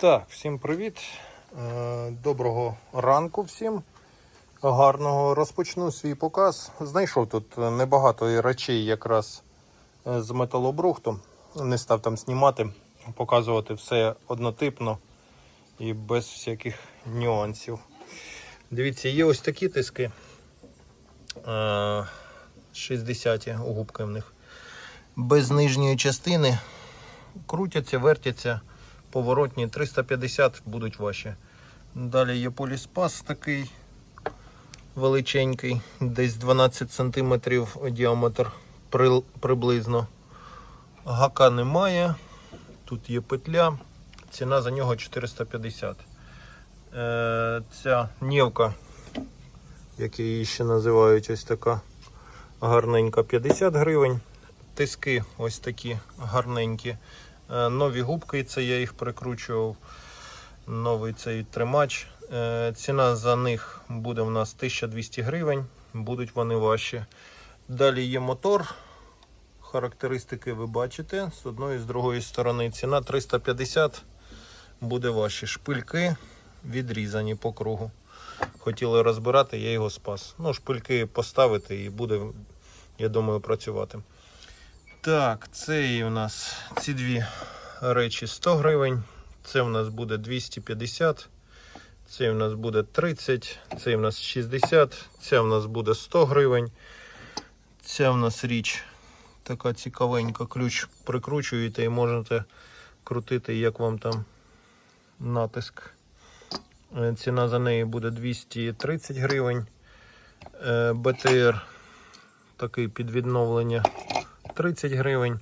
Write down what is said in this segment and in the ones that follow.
Так, всім привіт. Е, Доброго ранку всім. Гарного розпочну свій показ. Знайшов тут небагато речей якраз е, з металобрухту. Не став там знімати, показувати все однотипно і без всяких нюансів. Дивіться, є ось такі тиски. Е, 60 губки в них. Без нижньої частини. Крутяться, вертяться поворотні 350 будуть ваші. Далі є поліспас такий величенький, десь 12 см діаметр приблизно. Гака немає. Тут є петля. Ціна за нього 450. Е, ця нєвка, як її ще називають, ось така гарненька 50 гривень. Тиски ось такі гарненькі. Е, Нові губки, це я їх прикручував. Новий цей тримач. Е, Ціна за них буде в нас 1200 гривень. Будуть вони ваші. Далі є мотор. Характеристики ви бачите. З одної і з другої сторони. Ціна 350 буде ваші. Шпильки відрізані по кругу. Хотіли розбирати, я його спас. Ну, шпильки поставити і буде, я думаю, працювати. Так, це і у нас ці дві речі 100 гривень. Це у нас буде 250. Це у нас буде 30, це у нас 60, це у нас буде 100 гривень. Ця у нас річ така цікавенька. Ключ прикручуєте і можете крутити, як вам там натиск. Е, Ціна за неї буде 230 гривень. Е, БТР такий під відновлення 30 гривень.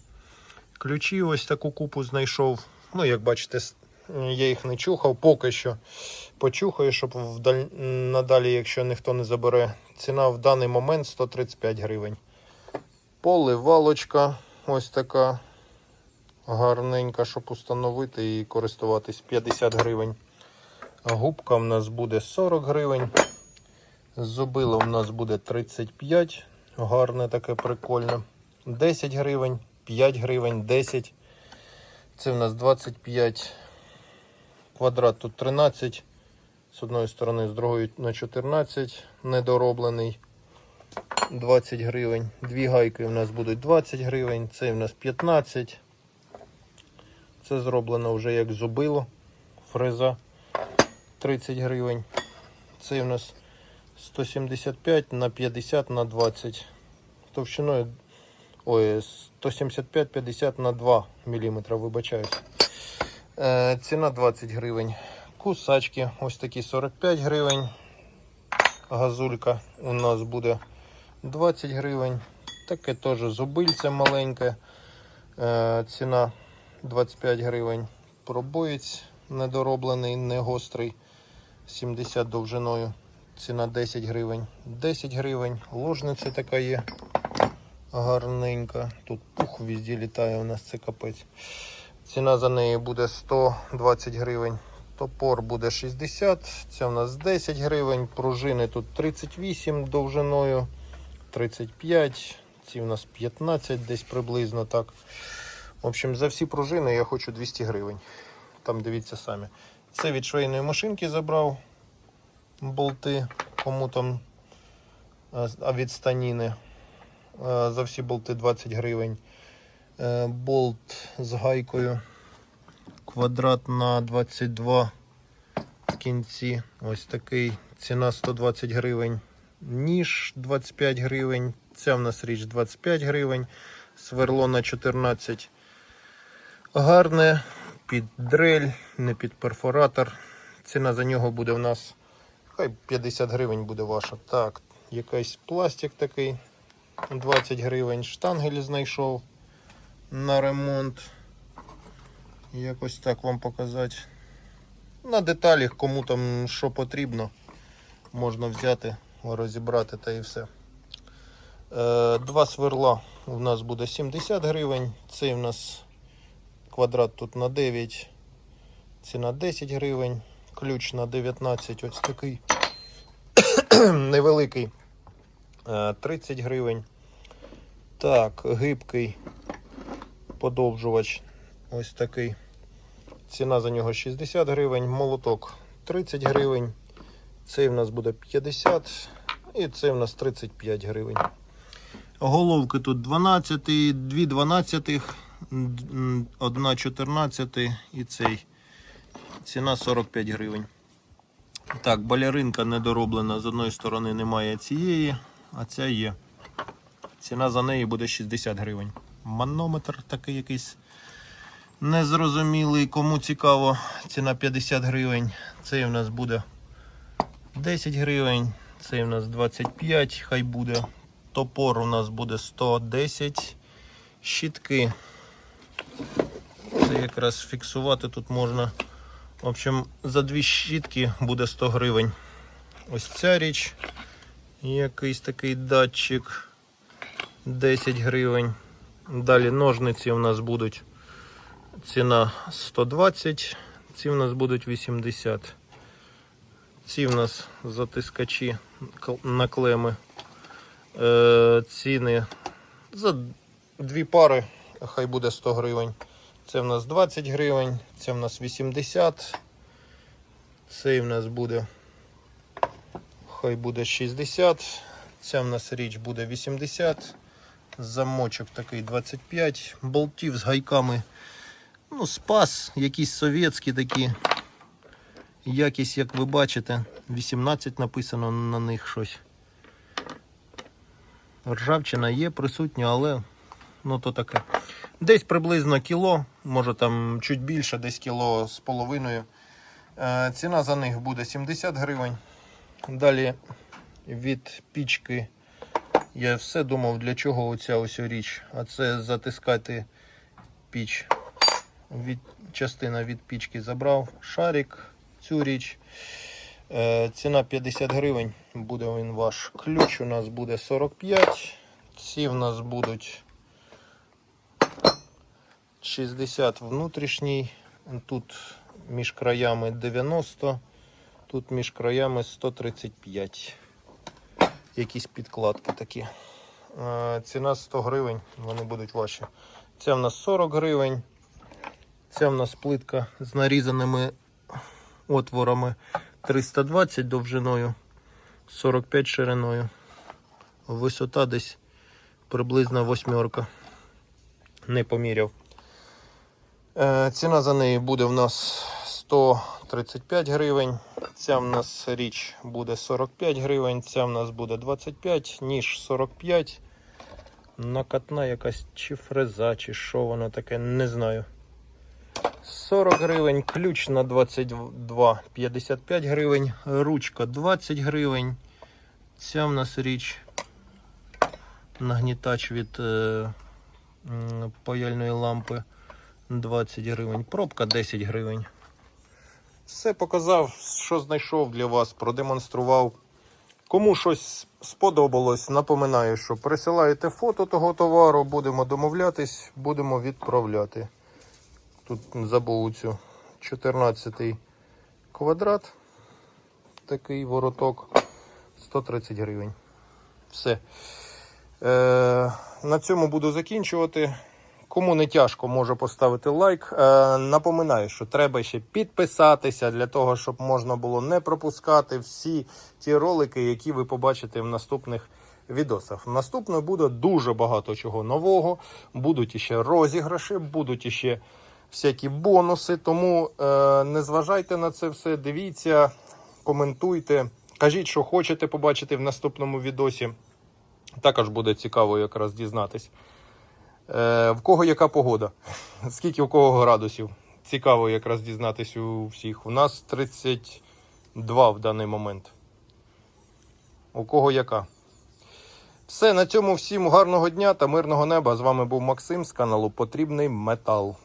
Ключі ось таку купу знайшов. Ну, як бачите, я їх не чухав, поки що почухаю, щоб вдаль... надалі, якщо ніхто не забере. Ціна в даний момент 135 гривень. Поливалочка ось така гарненька, щоб установити і користуватись 50 гривень. Губка в нас буде 40 гривень. Зубило в нас буде 35. Гарне таке прикольне. 10 гривень, 5 гривень, 10. Це в нас 25 квадрат, тут 13. З одної сторони, з другої на 14. Недороблений. 20 гривень. Дві гайки в нас будуть 20 гривень. Це в нас 15. Це зроблено вже як зубило. Фреза 30 гривень. Це в нас 175 на 50 на 20. Товщиною Ой, 175-50 на 2 мм, вибачаюсь. Ціна 20 гривень. Кусачки ось такі 45 гривень. Газулька у нас буде 20 гривень. Таке теж зубильце маленьке. Е, ціна 25 гривень. Пробоєць недороблений, не гострий. 70 довжиною. Ціна 10 гривень. 10 гривень. Ложниця така є гарненька. Тут пух везде літає у нас це капець. Ціна за неї буде 120 гривень. Топор буде 60, це у нас 10 гривень. Пружини тут 38 довжиною, 35, ці у нас 15 десь приблизно так. В общем, за всі пружини я хочу 200 гривень. Там дивіться самі. Це від швейної машинки забрав болти, кому там від станіни. Е, За всі болти 20 гривень. Е, Болт з гайкою. Квадрат на 22 в кінці. Ось такий. Ціна 120 гривень. Ніж 25 гривень. Ця в нас річ 25 гривень. Сверло на 14. Гарне. Під дрель, не під перфоратор. Ціна за нього буде в нас. Хай 50 гривень буде ваша. Так, якийсь пластик такий. 20 гривень штангель знайшов на ремонт. Якось так вам показати. На деталях, кому там що потрібно, можна взяти, розібрати та і все. Е, Два сверла у нас буде 70 гривень. Цей у нас квадрат тут на 9, ціна 10 гривень. Ключ на 19, ось такий невеликий. Е, 30 гривень. Так, гибкий подовжувач ось такий ціна за нього 60 гривень, молоток 30 гривень. Цей в нас буде 50 і цей в нас 35 гривень. Головки тут 12, 2 12, 1 14 і цей. Ціна 45 гривень. Так, баляринка недороблена. З одної сторони немає цієї, а ця є. Ціна за неї буде 60 гривень. Манометр такий якийсь незрозумілий. Кому цікаво, ціна 50 гривень. Цей у нас буде 10 гривень. Цей у нас 25, хай буде. Топор у нас буде 110. Щітки. Це якраз фіксувати тут можна. В общем, за дві щітки буде 100 гривень. Ось ця річ. Якийсь такий датчик 10 гривень. Далі ножниці у нас будуть ціна 120, ці у нас будуть 80. Ці у нас затискачі на клеми. Е, ціни за дві пари, хай буде 100 гривень. Це в нас 20 гривень, це в нас 80. Цей в нас буде. Хай буде 60. Ця в нас річ буде 80. Замочок такий 25. Болтів з гайками. Ну, спас, якісь совєтські такі. Якість, як ви бачите, 18 написано на них щось. Ржавчина є присутня, але ну то таке. Десь приблизно кіло, може там чуть більше, десь кіло з половиною. Е, Ціна за них буде 70 гривень. Далі від пічки. Я все думав, для чого оця ось річ. А це затискати піч. Від, частина від пічки забрав. Шарик, цю річ. Е, ціна 50 гривень. Буде він ваш. Ключ у нас буде 45. Ці в нас будуть 60 внутрішній. Тут між краями 90. Тут між краями 135. Якісь підкладки такі. Е, Ціна 100 гривень, вони будуть ваші. Це в нас 40 гривень. Це в нас плитка з нарізаними отворами 320 довжиною, 45 шириною. Висота десь приблизно восьмерка. Не поміряв. Е, Ціна за неї буде в нас 135 гривень. Ця в нас річ буде 45 гривень, ця в нас буде 25, ніж 45. Накатна якась чи фреза, чи що воно таке, не знаю. 40 гривень, ключ на 22, 55 гривень, ручка 20 гривень. Ця в нас річ нагнітач від е, паяльної лампи 20 гривень, пробка 10 гривень. Все показав, що знайшов для вас, продемонстрував. Кому щось сподобалось, напоминаю, що присилаєте фото того товару, будемо домовлятись, будемо відправляти. Тут забув цю 14 квадрат. Такий вороток 130 гривень. Все. Е, на цьому буду закінчувати. Кому не тяжко, може поставити лайк. Е, напоминаю, що треба ще підписатися для того, щоб можна було не пропускати всі ті ролики, які ви побачите в наступних відосах. Наступно буде дуже багато чого нового. Будуть іще розіграші, будуть іще всякі бонуси. Тому е, не зважайте на це все. Дивіться, коментуйте, кажіть, що хочете побачити в наступному відосі. Також буде цікаво якраз дізнатись. Е, в кого яка погода? Скільки у кого градусів? Цікаво якраз дізнатись у всіх. У нас 32 в даний момент. У кого яка? Все, на цьому всім гарного дня та мирного неба. З вами був Максим з каналу Потрібний Метал.